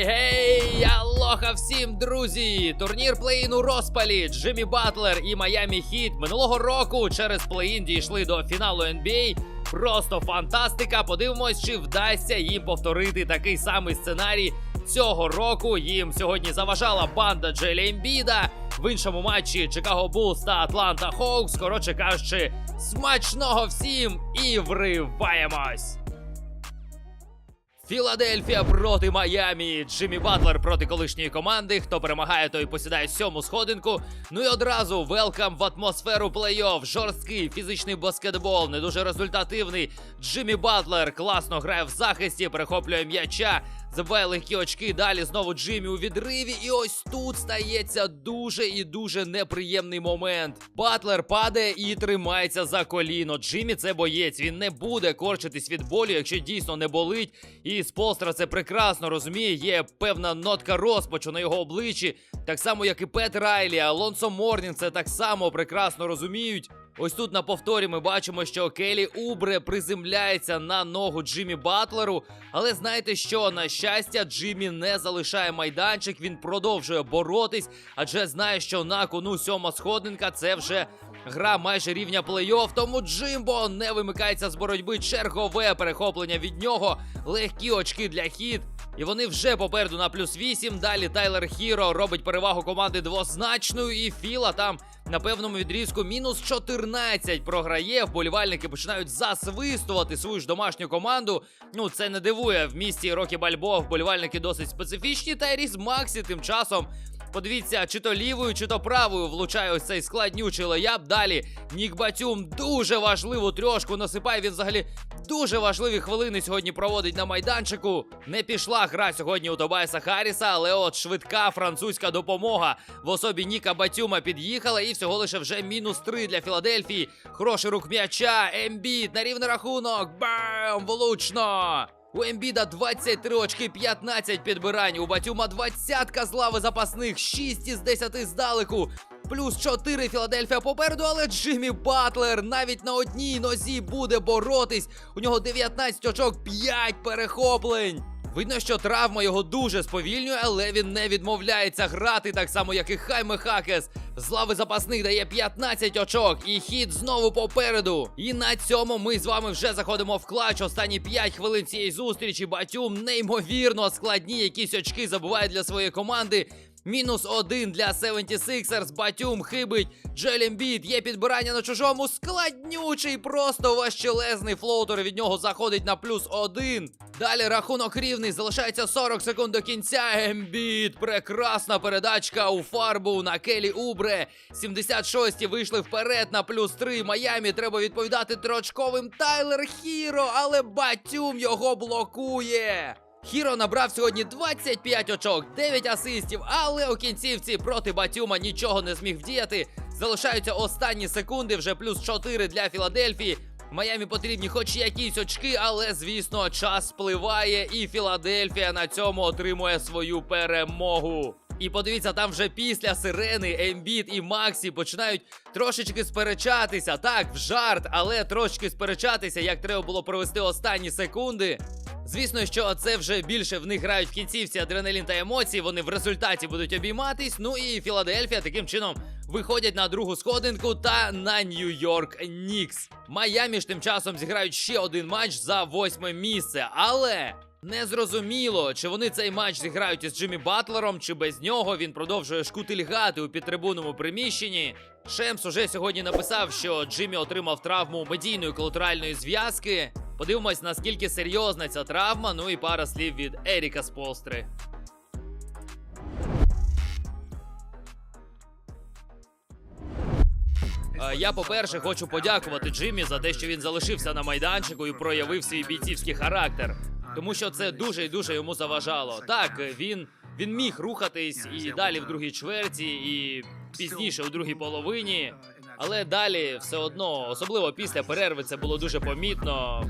Гей-гей-гей! Алоха всім, друзі! Турнір плей-ін у розпалі. Джиммі Батлер і Майамі Хіт минулого року через плей-ін дійшли до фіналу NBA. Просто фантастика. Подивимось, чи вдасться їм повторити такий самий сценарій цього року. Їм сьогодні заважала банда Джелі Ембіда. В іншому матчі Чикаго Булс та Атланта Хоукс. Коротше кажучи, смачного всім і вриваємось! Філадельфія проти Майамі. Джиммі Батлер проти колишньої команди. Хто перемагає, той посідає сьому сходинку. Ну і одразу велкам в атмосферу плей-офф. Жорсткий фізичний баскетбол, не дуже результативний. Джиммі Батлер класно грає в захисті, перехоплює м'яча. Забиває легкі очки. Далі знову Джиммі у відриві. І ось тут стається дуже і дуже неприємний момент. Батлер падає і тримається за коліно. Джиммі це боєць. Він не буде корчитись від болю, якщо дійсно не болить. І Сполстра це прекрасно розуміє. Є певна нотка розпачу на його обличчі. Так само, як і Пет Райлі, Алонсо Морнінг це так само прекрасно розуміють. Ось тут на повторі ми бачимо, що Келі Убре приземляється на ногу Джиммі Батлеру. Але знаєте що? На щастя, Джиммі не залишає майданчик, він продовжує боротись, адже знає, що на кону сьома сходинка це вже гра майже рівня плей-офф. Тому Джимбо не вимикається з боротьби. Чергове перехоплення від нього. Легкі очки для хід. І вони вже попереду на плюс 8. Далі Тайлер Хіро робить перевагу команди двозначною. І Філа там на певному відрізку мінус 14 програє. Вболівальники починають засвистувати свою ж домашню команду. Ну це не дивує. В місті Рокі Бальбоа вболівальники досить специфічні. Та Ріс Максі тим часом. Подивіться, чи то лівою, чи то правою влучає ось цей складнючий леяб. Далі Нік Батюм дуже важливу трьошку насипає. Він взагалі дуже важливі хвилини сьогодні проводить на майданчику. Не пішла гра сьогодні у Тобайса Харріса, але от швидка французька допомога в особі Ніка Батюма під'їхала, і всього лише вже мінус 3 для Філадельфії. Хороший рук м'яча, Ембіт на рівний рахунок. Бам! Влучно! У Ембіда 23 очки, 15 підбирань. У Батюма 20 з лави запасних, 6 із 10 здалеку. Плюс 4 Філадельфія попереду, але Джиммі Батлер навіть на одній нозі буде боротись. У нього 19 очок, 5 перехоплень. Видно, що травма його дуже сповільнює, але він не відмовляється грати, так само, як і Хайме Хакес. З лави запасних дає 15 очок, і хід знову попереду. І на цьому ми з вами вже заходимо в клач. Останні 5 хвилин цієї зустрічі. Батюм неймовірно складні якісь очки забуває для своєї команди. Мінус один для 76ers, Батюм хибить. Джелембіт є підбирання на чужому. Складнючий, просто важчелезний флоутер від нього заходить на плюс один. Далі рахунок рівний, залишається 40 секунд до кінця. Ембіт. Прекрасна передачка у фарбу на Келі Убре. 76-ті вийшли вперед на плюс 3. Майамі треба відповідати трочковим Тайлер Хіро, але Батюм його блокує. Хіро набрав сьогодні 25 очок, 9 асистів, але у кінцівці проти Батюма нічого не зміг вдіяти. Залишаються останні секунди, вже плюс 4 для Філадельфії. Майамі потрібні хоч якісь очки, але звісно, час спливає, і Філадельфія на цьому отримує свою перемогу. І подивіться, там вже після сирени Ембіт і Максі починають трошечки сперечатися. Так, в жарт, але трошечки сперечатися, як треба було провести останні секунди. Звісно, що це вже більше в них грають в кінцівці адреналін та емоції. Вони в результаті будуть обійматись. Ну і Філадельфія таким чином виходять на другу сходинку та на Нью-Йорк Нікс. Майамі ж тим часом зіграють ще один матч за восьме місце, але. Не зрозуміло, чи вони цей матч зіграють із Джиммі Батлером, чи без нього він продовжує шкутильгати у підтрибунному приміщенні. Шемс уже сьогодні написав, що Джиммі отримав травму медійної колатеральної зв'язки. Подивимось, наскільки серйозна ця травма. Ну і пара слів від Еріка Сполстри. Е, Я, по-перше, хочу подякувати Джиммі за те, що він залишився на майданчику і проявив свій бійцівський характер. Тому що це дуже і дуже йому заважало. Так, він, він міг рухатись і далі в другій чверті, і пізніше у другій половині. Але далі все одно, особливо після перерви, це було дуже помітно.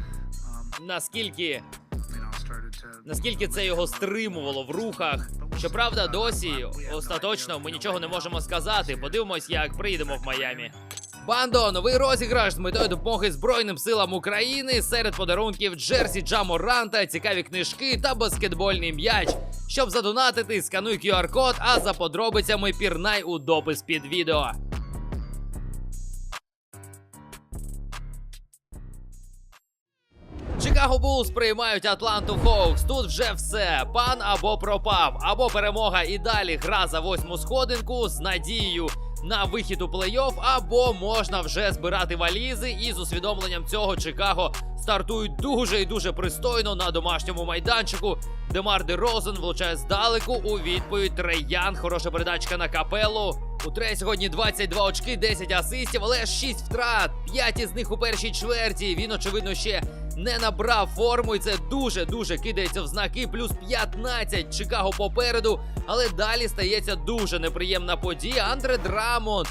Наскільки наскільки це його стримувало в рухах. Щоправда, досі остаточно ми нічого не можемо сказати. Подивимось, як приїдемо в Майамі. Бандо, новий розіграш з метою допомоги Збройним силам України серед подарунків Джерсі Джаморанта, цікаві книжки та баскетбольний м'яч. Щоб задонатити, скануй QR-код, а за подробицями пірнай у допис під відео. Чикаго Булс приймають Атланту Хоукс. Тут вже все. Пан або пропав, або перемога і далі гра за восьму сходинку з надією на вихід у плей-офф, або можна вже збирати валізи. І з усвідомленням цього Чикаго стартують дуже і дуже пристойно на домашньому майданчику. Демар Де Розен влучає здалеку у відповідь Трейян. Хороша передачка на капелу. У Трей сьогодні 22 очки, 10 асистів, але 6 втрат. 5 із них у першій чверті. Він, очевидно, ще не набрав форму, і це дуже дуже кидається в знаки. Плюс 15 Чикаго попереду. Але далі стається дуже неприємна подія. Андре Драмонт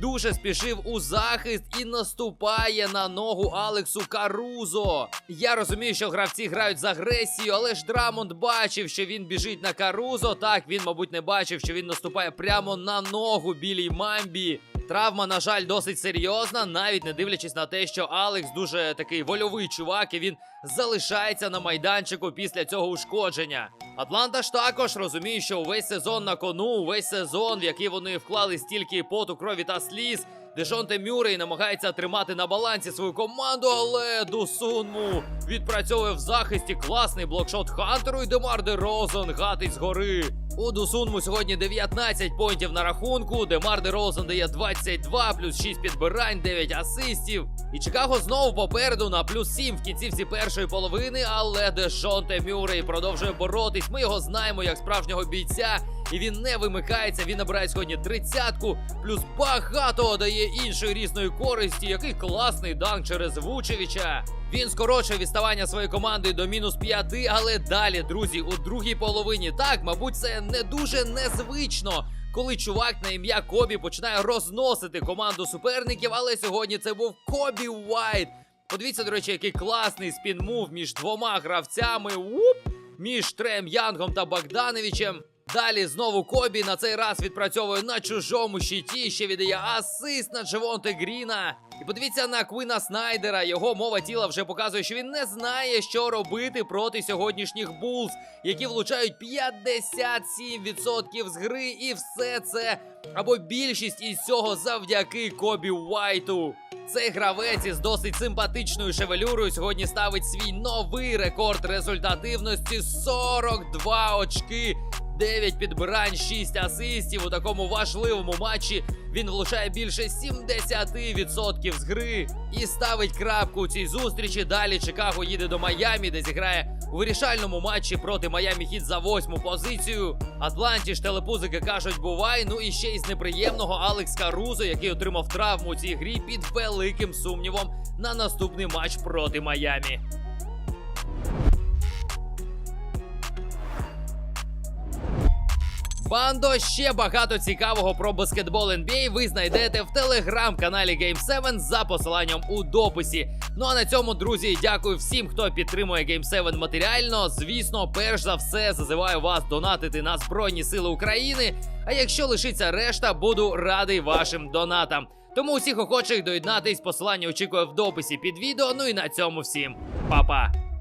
дуже спішив у захист і наступає на ногу Алексу Карузо. Я розумію, що гравці грають з агресією, але ж Драмонт бачив, що він біжить на Карузо. Так, він, мабуть, не бачив, що він наступає прямо на ногу білій мамбі. Травма, на жаль, досить серйозна, навіть не дивлячись на те, що Алекс дуже такий вольовий чувак, і він залишається на майданчику після цього ушкодження. Атланта ж також розуміє, що увесь сезон на кону, увесь сезон, в який вони вклали стільки поту, крові та сліз. Дешонте Мюррей намагається тримати на балансі свою команду, але Дусунму відпрацьовує в захисті класний блокшот Хантеру і Демар Де Розен гатить згори. У Дусунму сьогодні 19 поінтів на рахунку. Демар Де Розен дає 22, плюс 6 підбирань, 9 асистів. І Чикаго знову попереду на плюс 7 в кінцівці першої половини, але Дешонте Мюррей продовжує боротись. Ми його знаємо як справжнього бійця. І він не вимикається. Він набирає сьогодні тридцятку, плюс багато дає іншої різної користі. Який класний данк через Вучевича. Він скорочує відставання своєї команди до мінус п'яти, але далі, друзі, у другій половині. Так, мабуть, це не дуже незвично. Коли чувак на ім'я Кобі починає розносити команду суперників, але сьогодні це був Кобі Уайт. Подивіться, до речі, який класний спін-мув між двома гравцями. Уп! Між Трем Янгом та Богдановичем. Далі знову Кобі на цей раз відпрацьовує на чужому щиті. Ще віддає асист на Джевонте Гріна. І подивіться на Квіна Снайдера. Його мова тіла вже показує, що він не знає, що робити проти сьогоднішніх Булс, які влучають 57% з гри, і все це або більшість із цього завдяки Кобі Уайту. Цей гравець із досить симпатичною шевелюрою сьогодні ставить свій новий рекорд результативності 42 очки. 9 підбирань, 6 асистів у такому важливому матчі. Він влучає більше 70% з гри і ставить крапку у цій зустрічі. Далі Чикаго їде до Майамі, де зіграє у вирішальному матчі проти Майамі Хіт за восьму позицію. Атланті ж телепузики кажуть, бувай. Ну і ще із неприємного Алекс Карузо, який отримав травму у цій грі під великим сумнівом на наступний матч проти Майамі. Бандо ще багато цікавого про баскетбол NBA ви знайдете в телеграм-каналі Game 7 за посиланням у дописі. Ну а на цьому, друзі, дякую всім, хто підтримує Game 7 матеріально. Звісно, перш за все зазиваю вас донатити на Збройні Сили України. А якщо лишиться решта, буду радий вашим донатам. Тому усіх охочих доєднатись, посилання очікує в дописі під відео. Ну і на цьому всім, па-па!